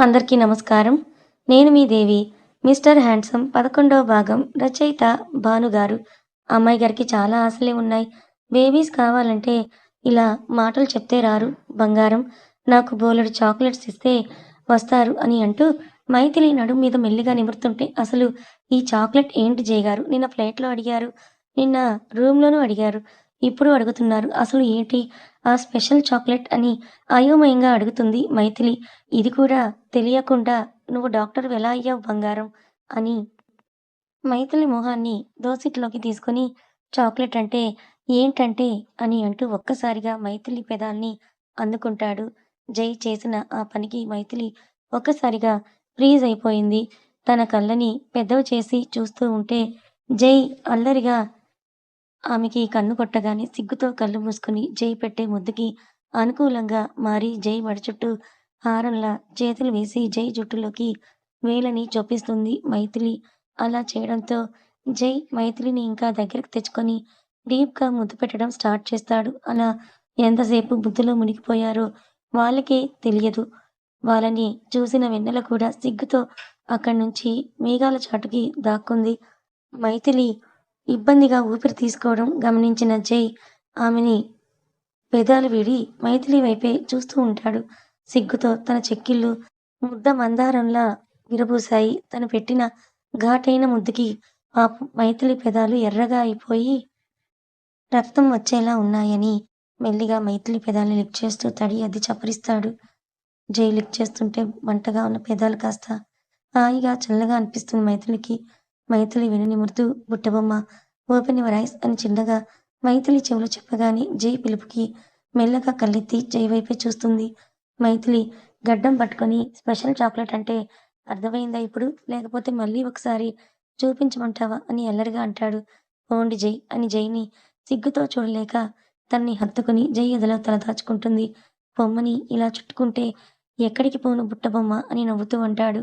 అందరికీ నమస్కారం. నేను మీ దేవి మిస్టర్ హ్యాండ్సమ్ పదకొండవ భాగం రచయిత భానుగారు అమ్మాయి గారికి చాలా ఆశలే ఉన్నాయి. బేబీస్ కావాలంటే ఇలా మాటలు చెప్తే రారు. బంగారం నాకు బోలెడు చాక్లెట్స్ ఇస్తే వస్తారు అని అంటూ మైథిలి నడుము మీద మెల్లిగా నిమురుతుంటే అసలు ఈ చాక్లెట్ ఏంటి జయగారు? నిన్న ఫ్లైట్లో అడిగారు. నిన్న రూమ్లోనూ అడిగారు. ఇప్పుడు అడుగుతున్నారు. అసలు ఏంటి? ఆ స్పెషల్ చాక్లెట్ అని అయోమయంగా అడుగుతుంది మైథిలి. ఇది కూడా తెలియకుండా నువ్వు డాక్టర్ ఎలా అయ్యావు బంగారం అని మైథిలి మొహాన్ని దోసిట్లోకి తీసుకొని చాక్లెట్ అంటే ఏంటంటే అని అంటూ ఒక్కసారిగా మైథిలి పెదాల్ని అందుకుంటాడు. జై చేసిన ఆ పనికి మైథిలి ఒక్కసారిగా ఫ్రీజ్ అయిపోయింది. తన కళ్ళని పెద్దవి చేసి చూస్తూ ఉంటే జై అల్లరిగా ఆమెకి కన్ను కొట్టగానే సిగ్గుతో కళ్ళు మూసుకుని జై పెట్టే ముద్దుకి అనుకూలంగా మారి జై మడ చుట్టూ హారంలా చేతులు వేసి జై జుట్టులోకి వేలని చొప్పిస్తుంది మైథిలి. అలా చేయడంతో జై మైథిలిని ఇంకా దగ్గరకు తెచ్చుకొని డీప్గా ముద్దు పెట్టడం స్టార్ట్ చేస్తాడు. అలా ఎంతసేపు ముద్దులో మునిగిపోయారో వాళ్ళకే తెలియదు. వాళ్ళని చూసిన వెన్నెల కూడా సిగ్గుతో అక్కడి నుంచి మేఘాల చాటుకి దాక్కుంది. మైథిలి ఇబ్బందిగా ఊపిరి తీసుకోవడం గమనించిన జై ఆమెని పెదాలు విడి మైథిలి వైపే చూస్తూ ఉంటాడు. సిగ్గుతో తన చెక్కిళ్ళు ముద్ద మందారంలా విరబూశాయి. తను పెట్టిన ఘాటైన ముద్దుకి ఆ మైథిలి పెదాలు ఎర్రగా అయిపోయి రక్తం వచ్చేలా ఉన్నాయని మెల్లిగా మైథిలి పెదాలు లిక్ చేస్తూ తడి అది చప్పరిస్తాడు జై లిక్ చేస్తుంటే మంటగా ఉన్న పెదాలు కాస్త హాయిగా చల్లగా అనిపిస్తుంది మైథిలికి. మైథిలి వినని మృదు బుట్టబొమ్మ ఓపెన్ యువర్ ఐస్ అని చిన్నగా మైథిలి చెవులు చెప్పగానే జై పిలుపుకి మెల్లగా కళ్ళెత్తి జై వైపే చూస్తుంది. మైథిలి గడ్డం పట్టుకొని స్పెషల్ చాక్లెట్ అంటే అర్థమైందా ఇప్పుడు? లేకపోతే మళ్ళీ ఒకసారి చూపించమంటావా అని అల్లరిగా అంటాడు. పోండి జై అని జైని సిగ్గుతో చూడలేక తన్ని హత్తుకుని జై ఎదలో తల దాచుకుంటుంది. బొమ్మని ఇలా చుట్టుకుంటే ఎక్కడికి పోను బుట్టబొమ్మ అని నవ్వుతూ అంటాడు.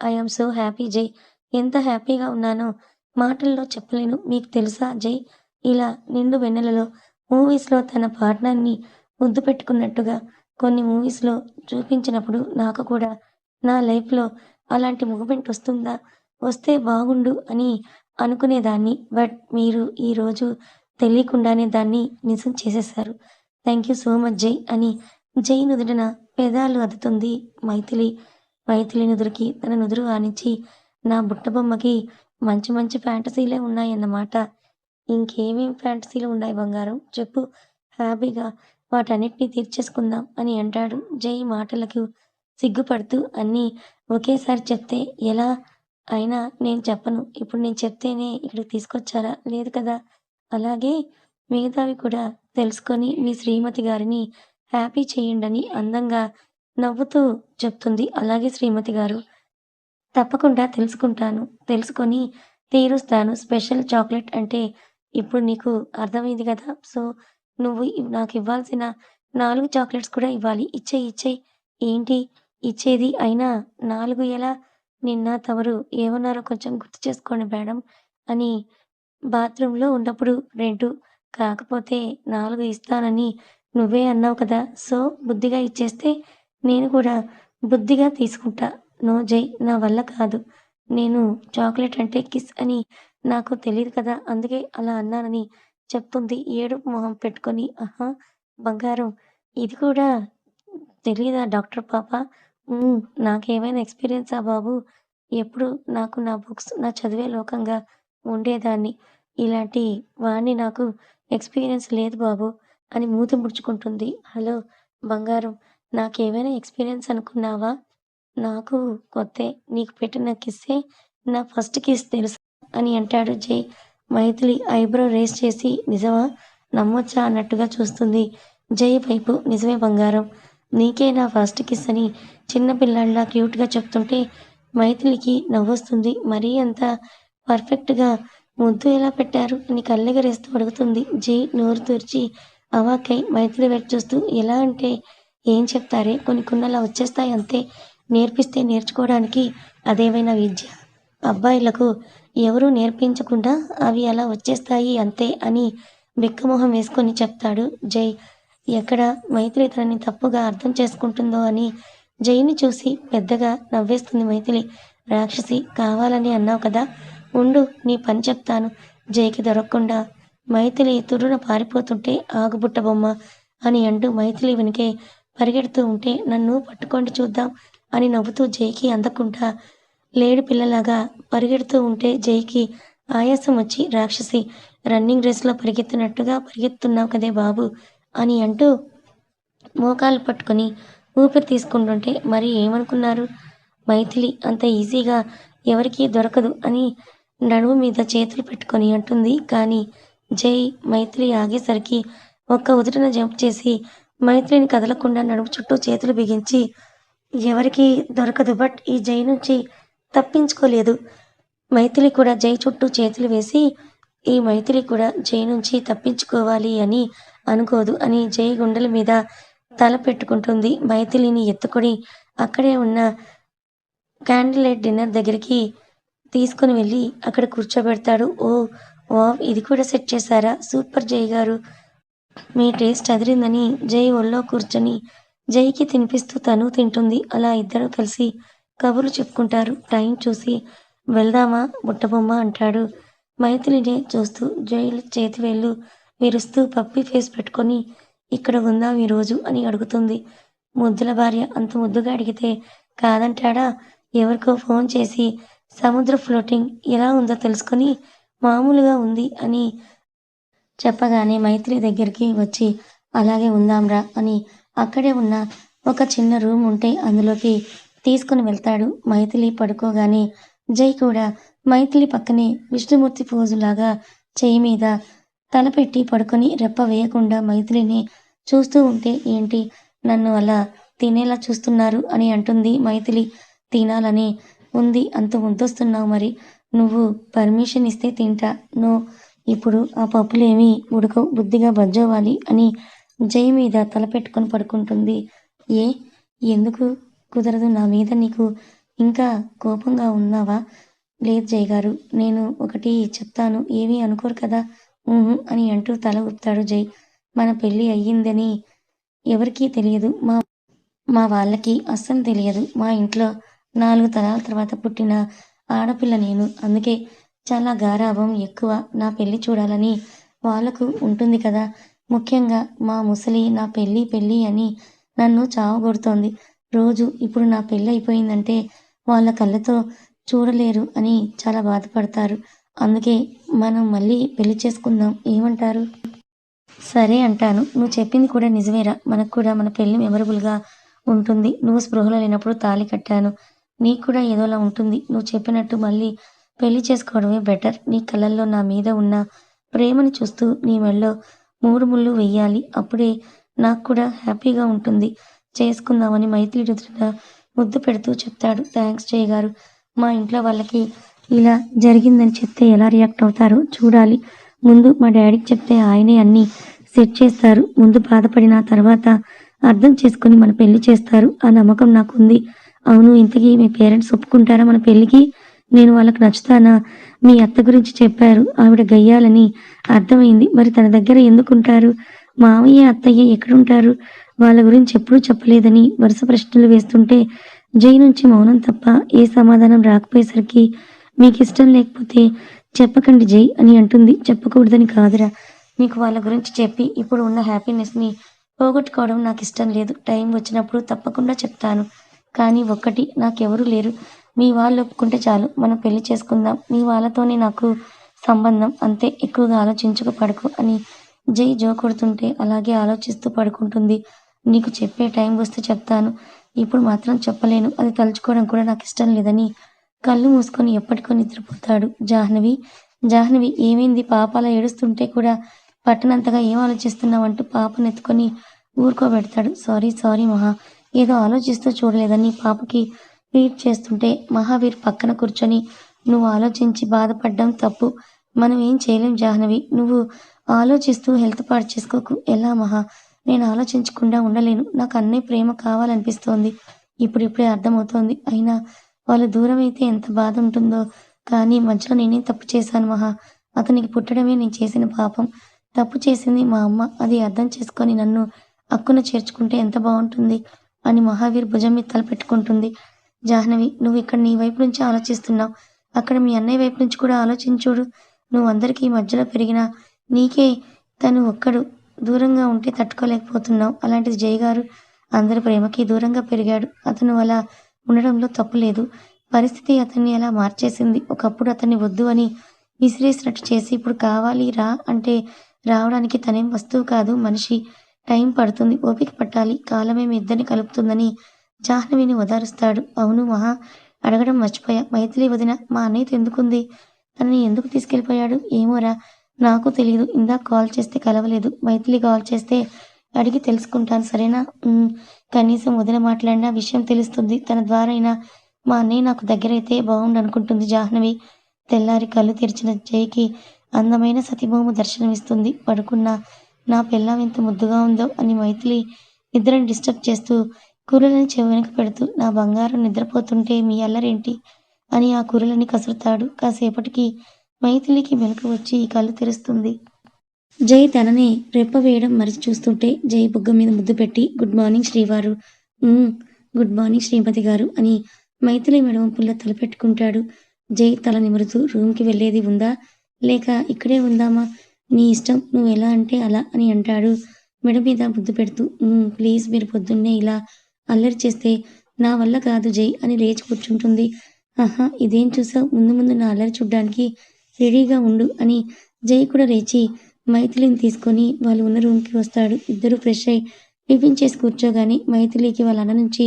ఐఎమ్ సో హ్యాపీ జై ఎంత హ్యాపీగా ఉన్నానో మాటల్లో చెప్పలేను. మీకు తెలుసా జై? ఇలా నిండు వెన్నెలలో మూవీస్లో తన పాటనాన్ని ముద్దు పెట్టుకున్నట్టుగా కొన్ని మూవీస్లో చూపించినప్పుడు నాకు కూడా నా లైఫ్లో అలాంటి మూమెంట్ వస్తుందా? వస్తే బాగుండు అని అనుకునేదాన్ని. బట్ మీరు ఈరోజు తెలియకుండానే దాన్ని నిజం చేసేశారు. థ్యాంక్ యూ సో మచ్ జై అని జై నుదుటిన పెదాలు అదుతుంది. మైథిలి మైథిలి నుదురికి తన నుదురు ఆనించి నా బుట్టబొమ్మకి మంచి మంచి ఫ్యాంటసీలే ఉన్నాయన్నమాట. ఇంకేమేం ఫ్యాంటసీలు ఉన్నాయి బంగారం? చెప్పు. హ్యాపీగా వాటన్నిటినీ తీర్చేసుకుందాం అని అంటాడు జై మాటలకు సిగ్గుపడుతూ. అన్నీ ఒకేసారి చెప్తే ఎలా అయినా నేను చెప్పను. ఇప్పుడు నేను చెప్తేనే ఇక్కడికి తీసుకొచ్చారా? లేదు కదా? అలాగే మిగతావి కూడా తెలుసుకొని మీ శ్రీమతి గారిని హ్యాపీ చేయండి అందంగా నవ్వుతూ చెప్తుంది. అలాగే శ్రీమతి గారు. తప్పకుండా తెలుసుకుంటాను. తెలుసుకొని తీరుస్తాను. స్పెషల్ చాక్లెట్ అంటే ఇప్పుడు నీకు అర్థమైంది కదా? సో నువ్వు ఇవ్- నాకు ఇవ్వాల్సిన నాలుగు చాక్లెట్స్ కూడా ఇవ్వాలి. ఇచ్చేయి ఇచ్చేయి. ఏంటి? ఇచ్చేది అయినా నాలుగు ఎలా? నిన్న తమరు ఏమన్నారో కొంచెం గుర్తు చేసుకోండి మేడం అని బాత్రూంలో ఉన్నప్పుడు రెండు కాకపోతే నాలుగు ఇస్తానని నువ్వే అన్నావు కదా? సో బుద్ధిగా ఇచ్చేస్తే నేను కూడా బుద్ధిగా తీసుకుంటా. నో జై నా వల్ల కాదు. నేను చాక్లెట్ అంటే కిస్ అని నాకు తెలియదు కదా అందుకే అలా అన్నానని చెప్తుంది ఏడుపు మొహం పెట్టుకొని. ఆహా బంగారం. ఇది కూడా తెలియదా డాక్టర్ పాప? నాకేమైనా ఎక్స్పీరియన్సా బాబు? ఎప్పుడు నాకు నా బుక్స్ నా చదివే లోకంగా ఉండేదాన్ని. ఇలాంటి వాణ్ణి నాకు ఎక్స్పీరియన్స్ లేదు బాబు అని మూతి ముడుచుకుంటుంది. హలో బంగారం నాకేమైనా ఎక్స్పీరియన్స్ అనుకున్నావా? నాకు కొత్తే నీకు పెట్టిన కిస్సే నా ఫస్ట్ కిస్ తెలుసు? అని అంటాడు జై. మైథిలి ఐబ్రో రేస్ చేసి నిజమా? నమ్మొచ్చా అన్నట్టుగా చూస్తుంది. జై వైపు నిజమే బంగారం. నీకే నా ఫస్ట్ కిస్ అని చిన్న పిల్లాడిలా క్యూట్గా చెప్తుంటే మైథిలికి నవ్వొస్తుంది. మరీ అంత పర్ఫెక్ట్గా ముద్దు ఎలా పెట్టారు అని కళ్ళెగరేస్తూ అడుగుతుంది జై. నోరు తెరిచి అవాకై మైథిలి వెట్ చూస్తూ ఎలా అంటే ఏం చెప్తారే? కొన్ని కొన్నలా వచ్చేస్తాయి అంతే. నేర్పిస్తే నేర్చుకోవడానికి అదేమైనా విద్య? అబ్బాయిలకు ఎవరూ నేర్పించకుండా అవి అలా వచ్చేస్తాయి అంతే అని బిక్కమొహం వేసుకొని చెప్తాడు జై. ఎక్కడ మైత్రి తనని తప్పుగా అర్థం చేసుకుంటుందో అని జైని చూసి పెద్దగా నవ్వేస్తుంది మైథిలి. రాక్షసి కావాలని అన్నావు కదా. ఉండు నీ పని చెప్తాను. జైకి దొరకకుండా మైథిలి తుర్రున పారిపోతుంటే ఆగుబుట్ట బొమ్మ అని అంటూ మైథిలి వెనుకే పరిగెడుతూ ఉంటే నన్ను పట్టుకోండి చూద్దాం. అని నవ్వుతూ జైకి అందకుండా లేడి పిల్లలాగా పరిగెడుతూ ఉంటే జైకి ఆయాసం వచ్చి రాక్షసి రన్నింగ్ రేస్లో పరిగెత్తినట్టుగా పరిగెత్తున్నావు కదే బాబు అని అంటూ మోకాలు పట్టుకొని ఊపిరి తీసుకుంటుంటే మరి ఏమనుకున్నారు? మైథిలి అంత ఈజీగా ఎవరికీ దొరకదు అని నడుము మీద చేతులు పెట్టుకొని అంటుంది. కానీ జై మైత్రి ఆగేసరికి ఒక్క ఉదుటన జంప్ చేసి మైత్రిని కదలకుండా నడుము చుట్టూ చేతులు బిగించి ఎవరికి దొరకదు బట్ ఈ జై నుంచి తప్పించుకోలేదు. మైథిలి కూడా జై చుట్టూ చేతులు వేసి ఈ మైథిలి కూడా జై నుంచి తప్పించుకోవాలి అని అనుకోదు అని జై గుండెల మీద తల పెట్టుకుంటుంది. మైథిలిని ఎత్తుకొని అక్కడే ఉన్న క్యాండిల్ లైట్ డిన్నర్ దగ్గరికి తీసుకుని వెళ్ళి అక్కడ కూర్చోబెడతాడు. ఓ ఓ ఇది కూడా సెట్ చేశారా? సూపర్ జై గారు మీ టేస్ట్ అదిరిందని జై ఒళ్ళో కూర్చొని జైకి తినిపిస్తూ తను తింటుంది. అలా ఇద్దరు కలిసి కబుర్లు చెప్పుకుంటారు. టైం చూసి వెళ్దామా బుట్టబొమ్మ అంటాడు. మైథిలినే చూస్తూ జైలు చేతి వేళ్ళు విరుస్తూ పప్పి ఫేస్ పెట్టుకొని ఇక్కడ ఉందాం ఈరోజు అని అడుగుతుంది. ముద్దుల భార్య అంత ముద్దుగా అడిగితే కాదంటాడా? ఎవరికో ఫోన్ చేసి సముద్ర ఫ్లోటింగ్ ఎలా ఉందో తెలుసుకొని మామూలుగా ఉంది అని చెప్పగానే మైత్రి దగ్గరికి వచ్చి అలాగే ఉందాంరా అని అక్కడే ఉన్న ఒక చిన్న రూమ్ ఉంటే అందులోకి తీసుకుని వెళ్తాడు. మైథిలి పడుకోగానే జై కూడా మైథిలి పక్కనే విష్ణుమూర్తి పోజులాగా చేయి మీద తలపెట్టి పడుకొని రెప్ప వేయకుండా మైథిలిని చూస్తూ ఉంటే ఏంటి నన్ను అలా తినేలా చూస్తున్నారు? అని అంటుంది మైథిలి. తినాలని ఉంది అంత ముద్దొస్తున్నావు మరి. నువ్వు పర్మిషన్ ఇస్తే తింటా. నో ఇప్పుడు ఆ పప్పులేమీ ఉడకవు బుద్ధిగా బజ్జోవాలి అని జై మీద తలపెట్టుకొని పడుకుంటుంది. ఏ? ఎందుకు కుదరదు నా మీద నీకు ఇంకా కోపంగా ఉన్నావా? లేదు జై గారు నేను ఒకటి చెప్తాను. ఏమీ అనుకోరు కదా? ఊహు అని అంటూ తల ఊపుతాడు జై మన పెళ్ళి అయ్యిందని ఎవరికీ తెలియదు. మా మా వాళ్ళకి అస్సలు తెలియదు. మా ఇంట్లో నాలుగు తరాల తర్వాత పుట్టిన ఆడపిల్ల నేను. అందుకే చాలా గారాభం ఎక్కువ. నా పెళ్ళి చూడాలని వాళ్ళకు ఉంటుంది కదా. ముఖ్యంగా మా ముసలి నా పెళ్ళి పెళ్ళి అని నన్ను చావగొడుతోంది. రోజు ఇప్పుడు నా పెళ్ళి అయిపోయిందంటే వాళ్ళ కళ్ళతో చూడలేరు అని చాలా బాధపడతారు. అందుకే మనం మళ్ళీ పెళ్ళి చేసుకుందాం. ఏమంటారు? సరే అంటాను. నువ్వు చెప్పింది కూడా నిజమేరా. మనకు కూడా మన పెళ్ళి మెమరబుల్గా ఉంటుంది. నువ్వు స్పృహలో లేనప్పుడు తాళి కట్టాను. నీకు కూడా ఏదోలా ఉంటుంది. నువ్వు చెప్పినట్టు మళ్ళీ పెళ్ళి చేసుకోవడమే బెటర్. నీ కళ్ళల్లో నా మీద ఉన్న ప్రేమని చూస్తూ నీ మెళ్ళో మూడు ముళ్ళు వెయ్యాలి. అప్పుడే నాకు కూడా హ్యాపీగా ఉంటుంది. చేసుకుందామని మైత్రి రుద్రుడ ముద్దు పెడుతూ చెప్తాడు. థ్యాంక్స్ చేయగారు మా ఇంట్లో వాళ్ళకి ఇలా జరిగిందని చెప్తే ఎలా రియాక్ట్ అవుతారో చూడాలి. ముందు మా డాడీకి చెప్తే ఆయనే అన్నీ సెట్ చేస్తారు. ముందు బాధపడిన తర్వాత అర్థం చేసుకుని మన పెళ్ళి చేస్తారు. ఆ నమ్మకం నాకుంది అవును ఇంతకీ మీ పేరెంట్స్ ఒప్పుకుంటారా మన పెళ్ళికి? నేను వాళ్ళకి నచ్చుతానా? మీ అత్త గురించి చెప్పారు. ఆవిడ గయ్యాలని అర్థమైంది. మరి తన దగ్గర ఎందుకుంటారు? మామయ్య అత్తయ్య ఎక్కడుంటారు? వాళ్ళ గురించి ఎప్పుడూ చెప్పలేదని వరుస ప్రశ్నలు వేస్తుంటే జై నుంచి మౌనం తప్ప ఏ సమాధానం రాకపోయేసరికి మీకు ఇష్టం లేకపోతే చెప్పకండి జై అని అంటుంది. చెప్పకూడదని కాదురా. మీకు వాళ్ళ గురించి చెప్పి ఇప్పుడు ఉన్న హ్యాపీనెస్ని పోగొట్టుకోవడం నాకు ఇష్టం లేదు. టైం వచ్చినప్పుడు తప్పకుండా చెప్తాను. కానీ ఒక్కటి నాకెవరూ లేరు. మీ వాళ్ళు ఒప్పుకుంటే చాలు. మనం పెళ్ళి చేసుకుందాం. మీ వాళ్ళతోనే నాకు సంబంధం. అంతే ఎక్కువగా ఆలోచించుకు పడుకు అని జై జో కొడుతుంటే అలాగే ఆలోచిస్తూ పడుకుంటుంది. నీకు చెప్పే టైం వస్తే చెప్తాను. ఇప్పుడు మాత్రం చెప్పలేను. అది తలుచుకోవడం కూడా నాకు ఇష్టం లేదని కళ్ళు మూసుకొని ఎప్పటికో నిద్రపోతాడు జాహ్నవి. జాహ్నవి ఏమైంది? పాప అలా ఏడుస్తుంటే కూడా పట్టనంతగా ఏం ఆలోచిస్తున్నావంటూ పాపను ఎత్తుకొని ఊరుకోబెడతాడు. సారీ సారీ మహా. ఏదో ఆలోచిస్తూ చూడలేదని పాపకి ఫీడ్ చేస్తుంటే మహావీర్ పక్కన కూర్చొని నువ్వు ఆలోచించి బాధపడ్డం తప్పు. మనం ఏం చేయలేం జాహ్నవి. నువ్వు ఆలోచిస్తూ హెల్త్ పాడు చేసుకోకు. ఎలా మహా? నేను ఆలోచించకుండా ఉండలేను. నాకు అన్నయ్య ప్రేమ కావాలనిపిస్తోంది. ఇప్పుడిప్పుడే అర్థమవుతోంది. అయినా వాళ్ళు దూరం అయితే ఎంత బాధ ఉంటుందో. కానీ మధ్యలో నేనేం తప్పు చేశాను మహా? అతనికి పుట్టడమే నేను చేసిన పాపం. తప్పు చేసింది మా అమ్మ. అది అర్థం చేసుకొని నన్ను అక్కున చేర్చుకుంటే ఎంత బాగుంటుంది అని మహావీర్ భుజం మీద తల పెట్టుకుంటుంది జాహ్నవి నువ్వు ఇక్కడ నీ వైపు నుంచి ఆలోచిస్తున్నావు. అక్కడ మీ అన్నయ్య వైపు నుంచి కూడా ఆలోచించుడు నువ్వు అందరికీ మధ్యలో పెరిగినా నీకే తను ఒక్కడు. దూరంగా ఉంటే తట్టుకోలేకపోతున్నావు. అలాంటిది జయగారు అందరి ప్రేమకి దూరంగా పెరిగాడు. అతను అలా ఉండడంలో తప్పు లేదు. పరిస్థితి అతన్ని అలా మార్చేసింది. ఒకప్పుడు అతన్ని వద్దు అని విసిరేసినట్టు చేసి ఇప్పుడు కావాలి రా అంటే రావడానికి తనేం వస్తువు కాదు. మనిషి టైం పడుతుంది. ఓపిక పట్టాలి. కాలమే మీ ఇద్దరిని కలుపుతుందని జాహ్నవిని ఓదారుస్తాడు అవును మహా అడగడం మర్చిపోయా. మైథిలి వదిన మా అన్నయ్యతో ఎందుకుంది? తనని ఎందుకు తీసుకెళ్ళిపోయాడు? ఏమోరా నాకు తెలియదు ఇందాక కాల్ చేస్తే కలవలేదు. మైథిలి కాల్ చేస్తే అడిగి తెలుసుకుంటాను సరేనా? కనీసం వదిన మాట్లాడినా విషయం తెలుస్తుంది. తన ద్వారా అయినా మా అన్నయ్య నాకు దగ్గరైతే బాగుండు అనుకుంటుంది జాహ్నవి. తెల్లారి కళ్ళు తెరిచిన జైకి అందమైన సతీభూము దర్శనమిస్తుంది. పడుకున్న నా పిల్లం ఎంత ముద్దుగా ఉందో అని మైథిలి నిద్రను డిస్టర్బ్ చేస్తూ కూరలని చెవి పెడుతూ నా బంగారం నిద్రపోతుంటే మీ అల్లరేంటి అని ఆ కూరలని కసురుతాడు. కాసేపటికి మైథిలికి మెలకు వచ్చి కళ్ళు తెరుస్తుంది. జై తనని రెప్ప వేయడం మరిచి చూస్తుంటే జై బుగ్గ మీద ముద్దు పెట్టి గుడ్ మార్నింగ్ శ్రీవారు. గుడ్ మార్నింగ్ శ్రీమతి గారు అని మైథిలి మెడవంపుల్లో పుల్ల తలపెట్టుకుంటాడు. జై తల నిమురుతూ రూమ్కి వెళ్ళేది ఉందా? లేక ఇక్కడే ఉందామా? నీ ఇష్టం నువ్వు ఎలా అంటే అలా అని అంటాడు. మెడ మీద ముద్దు పెడుతూ ప్లీజ్ మీరు పొద్దున్నే ఇలా అల్లరి చేస్తే నా వల్ల కాదు జై అని లేచి కూర్చుంటుంది. ఆహా ఇదేం చూసావు? ముందు ముందు నా అల్లరి చూడ్డానికి రెడీగా ఉండు అని జై కూడా లేచి మైథిలిని తీసుకొని వాళ్ళు ఉన్న రూమ్కి వస్తాడు. ఇద్దరు ఫ్రెష్ అయి టిఫిన్ చేసి కూర్చోగానే మైథిలికి వాళ్ళ అన్న నుంచి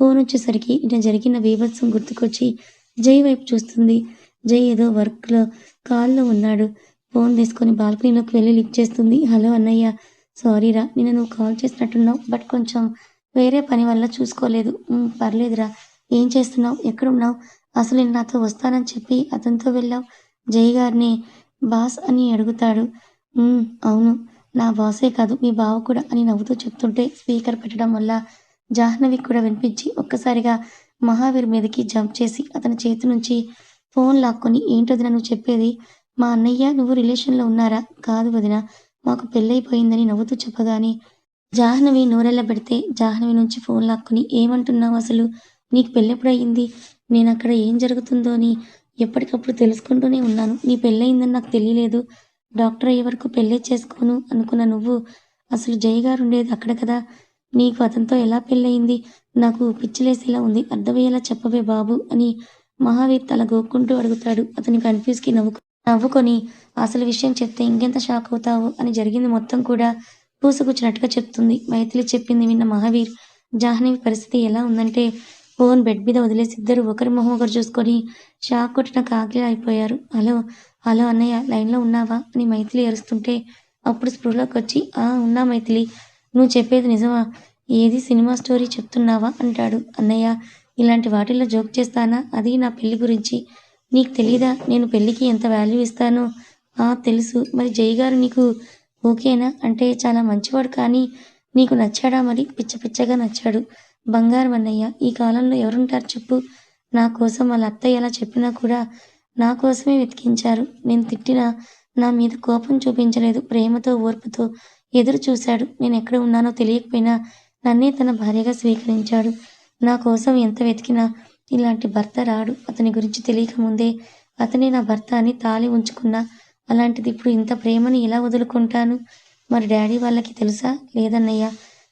ఫోన్ వచ్చేసరికి ఇట్లా జరిగిన బీభత్సం గుర్తుకొచ్చి జై వైపు చూస్తుంది. జై ఏదో వర్క్లో కాల్లో ఉన్నాడు. ఫోన్ తీసుకొని బాల్కనీలోకి వెళ్ళి లిఫ్ట్ చేస్తుంది. హలో అన్నయ్య సారీరా నిన్న నువ్వు కాల్ చేసినట్టున్నావు బట్ కొంచెం వేరే పని వల్ల చూసుకోలేదు. పర్లేదురా. ఏం చేస్తున్నావు? ఎక్కడున్నావు? అసలు నాతో వస్తానని చెప్పి అతనితో వెళ్ళావు. జై గారిని బాస్ అని అడుగుతాడు. అవును. నా బాసే కాదు మీ బావ కూడా అని నవ్వుతూ చెప్తుంటే స్పీకర్ పెట్టడం వల్ల జాహ్నవి కూడా వినిపించి ఒక్కసారిగా మహావీర్ మీదకి జంప్ చేసి అతని చేతి నుంచి ఫోన్ లాక్కొని ఏంటొదిన నువ్వు చెప్పేది? మా అన్నయ్య నువ్వు రిలేషన్లో ఉన్నారా? కాదు వదిన. మాకు పెళ్ళైపోయిందని నవ్వుతూ చెప్పగానే జాహ్నవి నోరెళ్ళ పెడితే జాహ్నవి నుంచి ఫోన్ లాక్కుని ఏమంటున్నావు అసలు? నీకు పెళ్ళెప్పుడయింది? నేను అక్కడ ఏం జరుగుతుందో అని ఎప్పటికప్పుడు తెలుసుకుంటూనే ఉన్నాను. నీ పెళ్ళయిందని నాకు తెలియలేదు. డాక్టర్ అయ్యే వరకు పెళ్ళే చేసుకోను అనుకున్న నువ్వు అసలు జయ గారు ఉండేది అక్కడ కదా? నీకు అతనితో ఎలా పెళ్ళయింది? నాకు పిచ్చిలేసేలా ఉంది. అర్థమయ్యేలా చెప్పవే బాబు అని మహావీర్ తల గోక్కుంటూ అడుగుతాడు. అతని కన్ఫ్యూజ్కి నవ్వుకు నవ్వుకొని అసలు విషయం చెప్తే ఇంకెంత షాక్ అవుతావు? అని జరిగింది మొత్తం కూడా పూసగుచ్చినట్టుగా చెప్తుంది. మైథిలి చెప్పింది విన్న మహావీర్ జాహ్నవి పరిస్థితి ఎలా ఉందంటే ఫోన్ బెడ్ మీద వదిలేసి ఇద్దరు ఒకరి మొహం ఒకరు చూసుకొని షాక్ కొట్టిన కాకిలా అయిపోయారు. హలో హలో అన్నయ్య లైన్లో ఉన్నావా? అని మైథిలి అరుస్తుంటే అప్పుడు స్పృహలోకి వచ్చి ఆ ఉన్నా మైథిలి నువ్వు చెప్పేది నిజమా? ఏది సినిమా స్టోరీ చెప్తున్నావా? అంటాడు. అన్నయ్య ఇలాంటి వాటిల్లో జోక్ చేస్తానా? అది నా పెళ్ళి గురించి. నీకు తెలీదా? నేను పెళ్ళికి ఎంత వాల్యూ ఇస్తానో? ఆ తెలుసు. మరి జై గారు నీకు ఓకేనా? అంటే చాలా మంచివాడు కానీ నీకు నచ్చాడా మరి? పిచ్చ పిచ్చగా నచ్చాడు. బంగారం అన్నయ్య ఈ కాలంలో ఎవరుంటారు చెప్పు? నా కోసం వాళ్ళ అత్తయ్య ఎలా చెప్పినా కూడా నా కోసమే వెతికించారు. నేను తిట్టినా నా మీద కోపం చూపించలేదు. ప్రేమతో ఓర్పుతో ఎదురు చూశాడు. నేను ఎక్కడ ఉన్నానో తెలియకపోయినా నన్నే తన భార్యగా స్వీకరించాడు. నా కోసం ఎంత వెతికినా ఇలాంటి భర్త రాడు. అతని గురించి తెలియక ముందే అతనే నా భర్త అని తాళి ఉంచుకున్నా. అలాంటిది ఇప్పుడు ఇంత ప్రేమని ఎలా వదులుకుంటాను? మరి డాడీ వాళ్ళకి తెలుసా? లేదన్నయ్యా.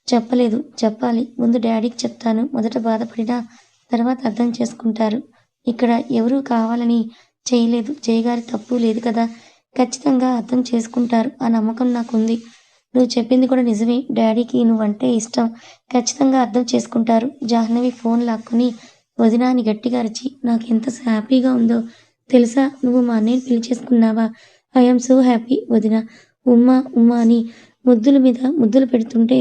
చెప్పలేదు. చెప్పాలి. ముందు డాడీకి చెప్తాను. మొదట బాధపడినా తర్వాత అర్థం చేసుకుంటారు. ఇక్కడ ఎవరూ కావాలని చేయలేదు. జయగారి తప్పు లేదు కదా. ఖచ్చితంగా అర్థం చేసుకుంటారు. ఆ నమ్మకం నాకుంది. నువ్వు చెప్పింది కూడా నిజమే. డాడీకి నువ్వంటే ఇష్టం. ఖచ్చితంగా అర్థం చేసుకుంటారు. జాహ్నవి ఫోన్ లాక్కుని వదినాన్ని గట్టిగా అరిచి నాకు ఎంత హ్యాపీగా ఉందో తెలుసా? నువ్వు మా అన్నయ్యని పెళ్ళి చేసుకున్నావా? ఐఎమ్ సో హ్యాపీ వదిన. ఉమ్మా ఉమ్మా అని ముద్దుల మీద ముద్దులు పెడుతుంటే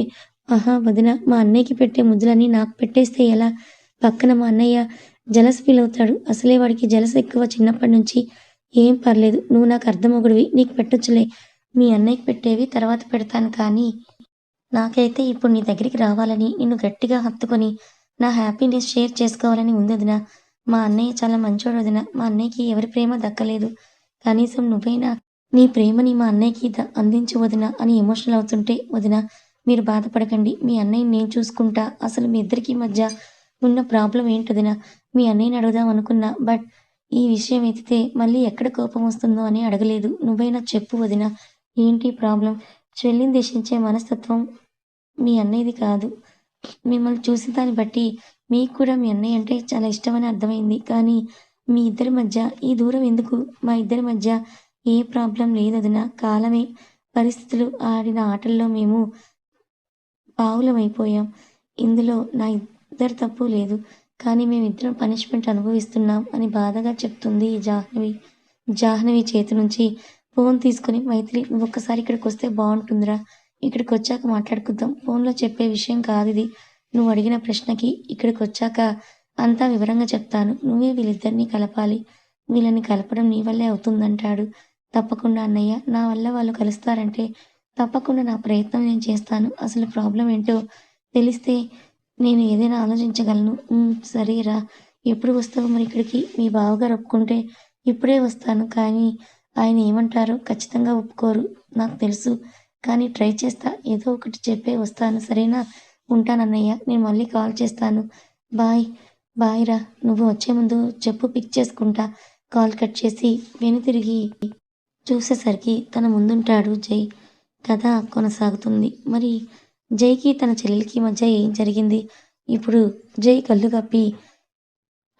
ఆహా వదిన మా అన్నయ్యకి పెట్టే ముద్దులని నాకు పెట్టేస్తే ఎలా? పక్కన మా అన్నయ్య జలస్ ఫీల్ అవుతాడు. అసలే వాడికి జలస్ ఎక్కువ చిన్నప్పటి నుంచి. ఏం పర్లేదు నువ్వు నాకు అర్థమొకడివి నీకు పెట్టొచ్చులే. మీ అన్నయ్యకి పెట్టేవి తర్వాత పెడతాను కానీ నాకైతే ఇప్పుడు నీ దగ్గరికి రావాలని నిన్ను గట్టిగా హత్తుకొని నా హ్యాపీనెస్ షేర్ చేసుకోవాలని ఉంది వదిన. మా అన్నయ్య చాలా మంచోడు వదిన. మా అన్నయ్యకి ఎవరి ప్రేమ దక్కలేదు. కనీసం నువ్వైనా నీ ప్రేమని మా అన్నయ్యకి అందించి అందించు వదిన అని ఎమోషనల్ అవుతుంటే వదిన మీరు బాధపడకండి. మీ అన్నయ్యని నేను చూసుకుంటా. అసలు మీ ఇద్దరికి మధ్య ఉన్న ప్రాబ్లం ఏంటదిన మీ అన్నయ్యని అడుగుదాం అనుకున్నా బట్ ఈ విషయం ఎత్తితే మళ్ళీ ఎక్కడ కోపం వస్తుందో అని అడగలేదు. నువ్వైనా చెప్పు వదిన. ఏంటి ప్రాబ్లం? చెల్లిని దేశించే మనస్తత్వం మీ అన్నయ్యది కాదు. మిమ్మల్ని చూసిన దాన్ని బట్టి మీకు కూడా మీ అన్నయ్య అంటే చాలా ఇష్టమని అర్థమైంది. కానీ మీ ఇద్దరి మధ్య ఈ దూరం ఎందుకు? మా ఇద్దరి మధ్య ఏ ప్రాబ్లం లేదు వదిన కాలమే. పరిస్థితులు ఆడిన ఆటల్లో మేము పావులమైపోయాం ఇందులో నా ఇద్దరు తప్పు లేదు. కానీ మేమిద్దరం పనిష్మెంట్ అనుభవిస్తున్నాం అని బాధగా చెప్తుంది ఈ జాహ్నవి. జాహ్నవి చేతి నుంచి ఫోన్ తీసుకుని మైత్రి నువ్వు ఒక్కసారి ఇక్కడికి వస్తే బాగుంటుందిరా ఇక్కడికి వచ్చాక మాట్లాడుకుందాం. ఫోన్లో చెప్పే విషయం కాదు ఇది నువ్వు అడిగిన ప్రశ్నకి ఇక్కడికి వచ్చాక అంతా వివరంగా చెప్తాను. నువ్వే వీళ్ళిద్దరినీ కలపాలి. వీళ్ళని కలపడం నీ వల్లే అవుతుందంటాడు తప్పకుండా అన్నయ్య నా వల్ల వాళ్ళు కలుస్తారంటే తప్పకుండా నా ప్రయత్నం నేను చేస్తాను. అసలు ప్రాబ్లం ఏంటో తెలిస్తే నేను ఏదైనా ఆలోచించగలను. సరేరా. ఎప్పుడు వస్తావు మరి ఇక్కడికి? మీ బావగారు ఒప్పుకుంటే ఇప్పుడే వస్తాను. కానీ ఆయన ఏమంటారో ఖచ్చితంగా ఒప్పుకోరు. నాకు తెలుసు. కానీ ట్రై చేస్తా. ఏదో ఒకటి చెప్పే వస్తాను. సరేనా? ఉంటానన్నయ్య నేను మళ్ళీ కాల్ చేస్తాను. బాయ్. బాయ్ రా. నువ్వు వచ్చే ముందు చెప్పు పిక్ చేసుకుంటా. కాల్ కట్ చేసి వెను తిరిగి చూసేసరికి తన ముందుంటాడు జై. కథ కొనసాగుతుంది. మరి జైకి తన చెల్లెలికి మధ్య ఏం జరిగింది? ఇప్పుడు జై కళ్ళు కప్పి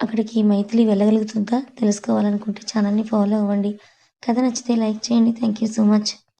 అక్కడికి మైథిలి వెళ్ళగలుగుతుందా? తెలుసుకోవాలనుకుంటే ఛానల్ని ఫాలో అవ్వండి. కథ నచ్చితే లైక్ చేయండి. Thank you so much.